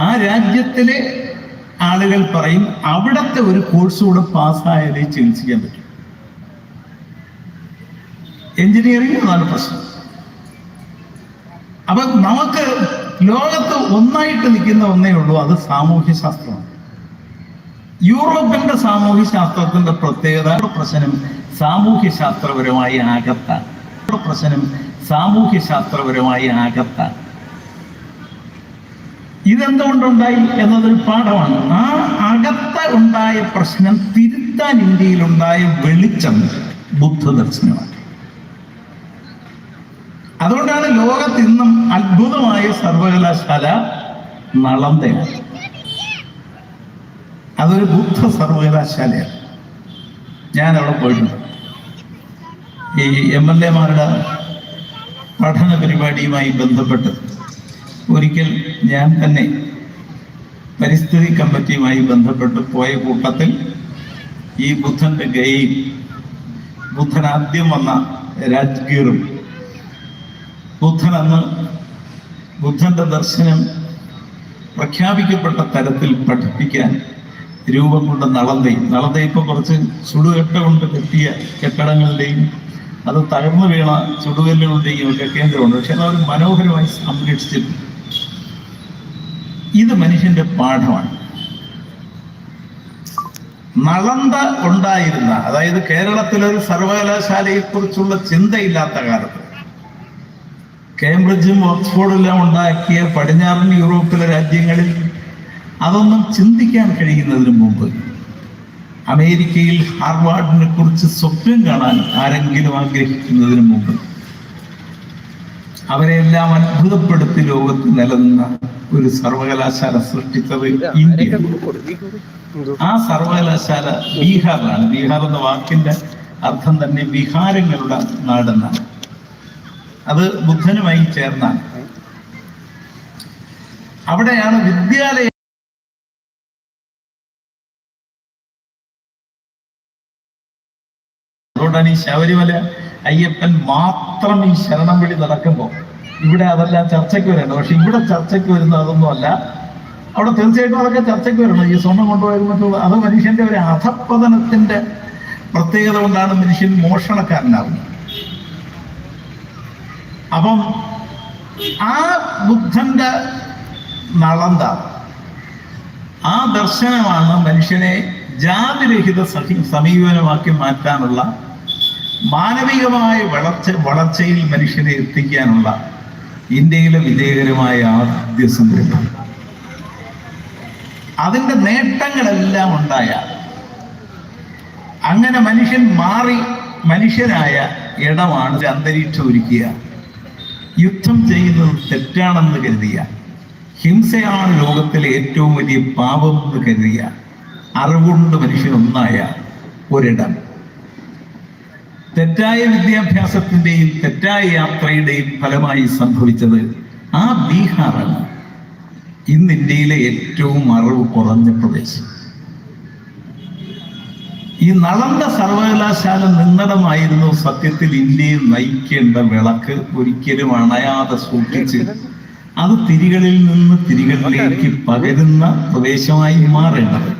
ആ രാജ്യത്തിലെ ആളുകൾ പറയും അവിടത്തെ ഒരു കോഴ്സ് കൂടെ പാസ്സായാലേ ചികിത്സിക്കാൻ പറ്റും. എഞ്ചിനീയറിംഗ് അതാണ് പ്രശ്നം. അപ്പൊ നമുക്ക് ലോകത്ത് ഒന്നായിട്ട് നിൽക്കുന്ന ഒന്നേ ഉള്ളൂ അത് സാമൂഹ്യ ശാസ്ത്രമാണ് യൂറോപ്പിന്റെ സാമൂഹ്യ ശാസ്ത്രത്തിന്റെ പ്രത്യേകത പ്രശ്നം സാമൂഹ്യ ശാസ്ത്രപരമായി ആകത്താണ് പ്രശ്നം സാമൂഹ്യ ശാസ്ത്രപരമായി ആകത്താണ് ഇതെന്തുകൊണ്ടുണ്ടായി എന്നതൊരു പാഠമാണ്. ആ അകത്ത ഉണ്ടായ പ്രശ്നം തിരുത്താൻ ഇന്ത്യയിലുണ്ടായ വെളിച്ചം ബുദ്ധ ദർശനമാണ് അതുകൊണ്ടാണ് ലോകത്ത് ഇന്നും അത്ഭുതമായ സർവകലാശാല നളന്തയാണ് അതൊരു ബുദ്ധ സർവകലാശാലയാണ്. ഞാൻ അവിടെ പോയിട്ടുണ്ട്. ഈ എം എൽ എമാരുടെ പഠന പരിപാടിയുമായി ബന്ധപ്പെട്ട് ഒരിക്കൽ ഞാൻ തന്നെ പരിസ്ഥിതി കമ്മിറ്റിയുമായി ബന്ധപ്പെട്ട് പോയ കൂട്ടത്തിൽ ഈ ബുദ്ധന്റെ ഗൈയും ബുദ്ധൻ ആദ്യം വന്ന രാജ്ഗീറും ബുദ്ധൻ അന്ന് ബുദ്ധന്റെ ദർശനം പ്രഖ്യാപിക്കപ്പെട്ട തരത്തിൽ പഠിപ്പിക്കാൻ രൂപം കൊണ്ട് നളന്തയും നളന്ത ഇപ്പൊ കുറച്ച് ചുടുകെട്ട കൊണ്ട് കെട്ടിയ കെട്ടിടങ്ങളുടെയും അത് തകർന്നു വീണ ചുടുകല്ലുകളുടെയും ഒക്കെ കേന്ദ്രമുണ്ട്. പക്ഷെ അത് അവർ മനോഹരമായി സംരക്ഷിച്ചിട്ടുണ്ട്. ഇത് മനുഷ്യന്റെ പാഠമാണ്. നളന്ത ഉണ്ടായിരുന്ന അതായത് കേരളത്തിലൊരു സർവകലാശാലയെ കുറിച്ചുള്ള ചിന്തയില്ലാത്ത കാലത്ത് കേംബ്രിഡ്ജും ഓക്സ്ഫോർഡും എല്ലാം ഉണ്ടാക്കിയ പടിഞ്ഞാറൻ യൂറോപ്പിലെ രാജ്യങ്ങളിൽ അതൊന്നും ചിന്തിക്കാൻ കഴിയുന്നതിന് മുമ്പ് അമേരിക്കയിൽ ഹാർവാർഡിനെ കുറിച്ച് സ്വപ്നം കാണാൻ ആരെങ്കിലും ആഗ്രഹിക്കുന്നതിന് മുമ്പ് അവരെല്ലാം അത്ഭുതപ്പെടുത്തി ലോകത്ത് നിലനിന്ന ഒരു സർവകലാശാല സൃഷ്ടിച്ചത് ഇന്ത്യ ആ സർവകലാശാല ബീഹാറിലാണ്. ബീഹാർ എന്ന വാക്കിന്റെ അർത്ഥം തന്നെ വിഹാരങ്ങളുടെ നാടെന്നാണ്. അത് ബുദ്ധനുമായി ചേർന്നാണ്. അവിടെയാണ് വിദ്യാലയ അതുകൊണ്ടാണ് ഈ ശബരിമല അയ്യപ്പൻ മാത്രം ഈ ശരണം വിളി നടക്കുമ്പോൾ ഇവിടെ അതെല്ലാം ചർച്ചയ്ക്ക് വരേണ്ട പക്ഷെ ഇവിടെ ചർച്ചയ്ക്ക് വരുന്ന അതൊന്നും അല്ല. അവിടെ തീർച്ചയായിട്ടും അതൊക്കെ ചർച്ചയ്ക്ക് വരണം. ഈ സ്വർണം കൊണ്ടുപോയത് അത് മനുഷ്യന്റെ ഒരു അധപ്പതനത്തിന്റെ പ്രത്യേകത കൊണ്ടാണ് മനുഷ്യൻ മോഷണക്കാരനാകുന്നത്. അപ്പം ആ ബുദ്ധന്റെ നളന്ത ആ ദർശനമാണ് മനുഷ്യനെ ജാതിരഹിത സമീപനമാക്കി മാറ്റാനുള്ള മാനവികമായ വളർച്ച വളർച്ചയിൽ മനുഷ്യനെ എത്തിക്കാനുള്ള ഇന്ത്യയിലെ വിജയകരമായ ആദ്യ സംരംഭം അതിന്റെ നേട്ടങ്ങളെല്ലാം ഉണ്ടായ അങ്ങനെ മനുഷ്യൻ മാറി മനുഷ്യനായ ഇടമാണ് അന്തരീക്ഷം ഒരുക്കിയ. യുദ്ധം ചെയ്യുന്നത് തെറ്റാണെന്ന് കരുതിയ. ഹിംസയാണ് ലോകത്തിലെ ഏറ്റവും വലിയ പാപം എന്ന് കരുതിയ. അറിവുണ്ട് മനുഷ്യൻ ഒന്നായ ഒരിടം. തെറ്റായ വിദ്യാഭ്യാസത്തിന്റെയും തെറ്റായ യാത്രയുടെയും ഫലമായി സംഭവിച്ചത് ആ ബീഹാറാണ്. ഇന്ന് ഇന്ത്യയിലെ ഏറ്റവും അറിവ് കുറഞ്ഞ പ്രദേശം. ഈ നളന്ത സർവകലാശാല നിന്നിടമായിരുന്നു സത്യത്തിൽ ഇന്ത്യയെ നയിക്കേണ്ട വിളക്ക് ഒരിക്കലും അണയാതെ സൂക്ഷിച്ച് അത് തിരികളിൽ നിന്ന് തിരികളിലേക്ക് പകരുന്ന പ്രദേശമായി മാറേണ്ടത്.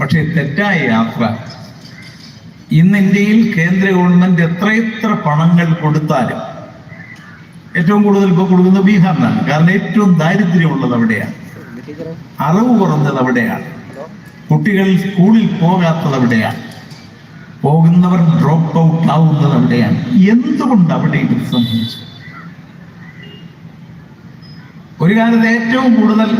പക്ഷേ തെറ്റായ യാത്ര ഇന്ന് ഇന്ത്യയിൽ കേന്ദ്ര ഗവൺമെന്റ് എത്രയെത്ര പണങ്ങൾ കൊടുത്താലും ഏറ്റവും കൂടുതൽ ഇപ്പോൾ കൊടുക്കുന്നത് ബീഹാറിനാണ്. കാരണം ഏറ്റവും ദാരിദ്ര്യമുള്ളത് അവിടെയാണ്. അറിവ് കുറഞ്ഞത് അവിടെയാണ്. കുട്ടികൾ സ്കൂളിൽ പോകാത്തത് അവിടെയാണ്. പോകുന്നവർ ഡ്രോപ്പ് ഔട്ട് ആവുന്നത് അവിടെയാണ്. എന്തുകൊണ്ട് അവിടെ ഇത് സംഭവിച്ചു? ഒരു കാലത്ത് ഏറ്റവും കൂടുതൽ